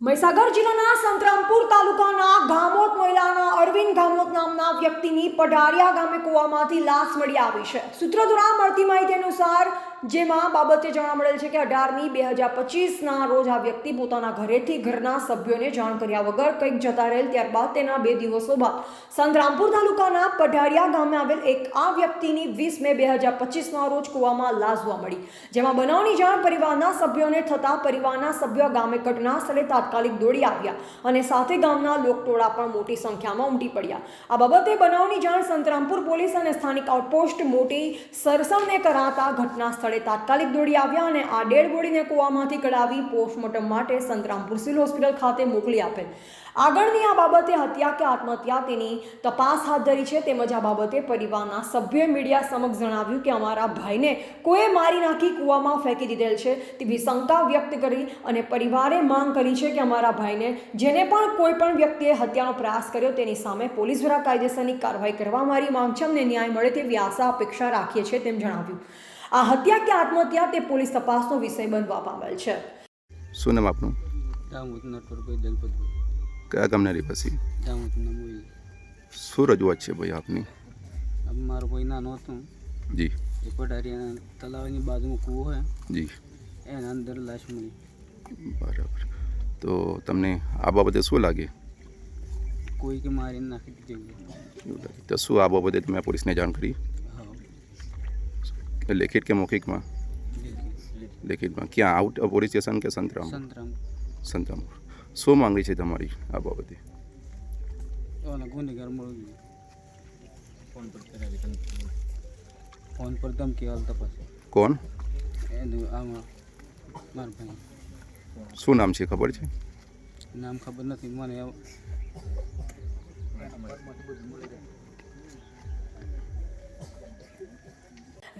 મહીસાગર જિલ્લાના સંતરામપુર તાલુકાના ગામોટ મહિલાના અરવિંદ ગામોટ નામના વ્યક્તિની પઢારિયા ગામે કૂવામાંથી લાશ મળી આવી છે. સૂત્રો દ્વારા મળતી માહિતી અનુસાર જેમાં બાબતે જાણવા મળેલ છે કે અઢારમી બે હજાર પચીસના રોજ આ વ્યક્તિ પોતાના ઘરેથી ઘરના સભ્યોને જાણ કર્યા વગર કંઈક જતા રહેલ. ત્યારબાદ તેના બે દિવસો બાદ સંતરામપુર તાલુકાના પઢારિયા ગામે આવેલ એક આ વ્યક્તિની વીસ મે બે હજાર પચીસના રોજ કૂવામાં લાશ જોવા મળી. જેમાં બનાવની જાણ પરિવારના સભ્યોને થતાં પરિવારના સભ્યો ગામે ઘટના સ્થળે તાત્કાલિક દોડી આવ્યા અને સાથે ગામના લોકટોળા પણ મોટી સંખ્યામાં ઉમટી પડ્યા. આ બાબતે બનાવની જાણ સંતરામપુર પોલીસ અને સ્થાનિક આઉટપોસ્ટ મોટી સરસવને કરાતા ઘટના સ્થળે તાત્કાલિક દોડી આવ્યા અને આ ડેડ બોડીને કૂવામાંથી કઢાવી પોસ્ટમોર્ટમ માટે સંતરામપુર સિવિલ હોસ્પિટલ ખાતે મોકલી આપેલ. આગળની આ બાબતે હત્યા કે આત્મહત્યા તેની તપાસ હાથ ધરી છે, તેમજ આ બાબતે પરિવારના સભ્યોએ મીડિયા સમક્ષ જણાવ્યું કે અમારા ભાઈને કોઈએ મારી નાખી કૂવામાં ફેંકી દીધેલ છે. તેવી શંકા વ્યક્ત કરી અને પરિવારે માંગ કરી છે કે અમારા ભાઈને, જેને પણ કોઈ પણ વ્યક્તિએ હત્યાનો પ્રયાસ કર્યો, તેની સામે પોલીસ દ્વારા કાયદેસરની કાર્યવાહી કરવા મારી માંગ છે. અમને ન્યાય મળે તેવી આશા, અપેક્ષા રાખીએ છીએ, તેમ જણાવ્યું. આ હત્યા કે આત્મહત્યા તે પોલીસ તપાસનો વિષય બનવા પામેલ છે. શું નામ આપનું? કયા ગામના રહેવાસી? શું રજૂઆત છે ભાઈ આપની? अब મારો ભાઈ નાનો હતો. જી. એ પઢારિયાના તલાવની બાજુમાં કૂવો હોય જી. એના અંદર લાશ મળી. બરાબર. તો તમને આ બાબતે શું લાગે? કોઈ કે મારીને નાખી દીધી એવું લાગે. તો શું આ બાબતે તમે પોલીસને જાણ કરી? લેખિત કે મૌખિકમાં લેખિતમાં ક્યાં આઉટ પોલીસ સ્ટેશન કે સંતરામ સંતરામ સંતરામપુર શું માંગણી છે તમારી આ બાબતે ઓલા ગુનેગાર મળ્યું ફોન પર તમ કે ધમકી હાલ તપાસ કોણ એનું આમાં મારા ભાઈ શું નામ છે ખબર છે નામ ખબર નથી મને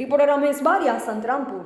રિપોર્ટર રમેશ બારિયા સંતરામપુર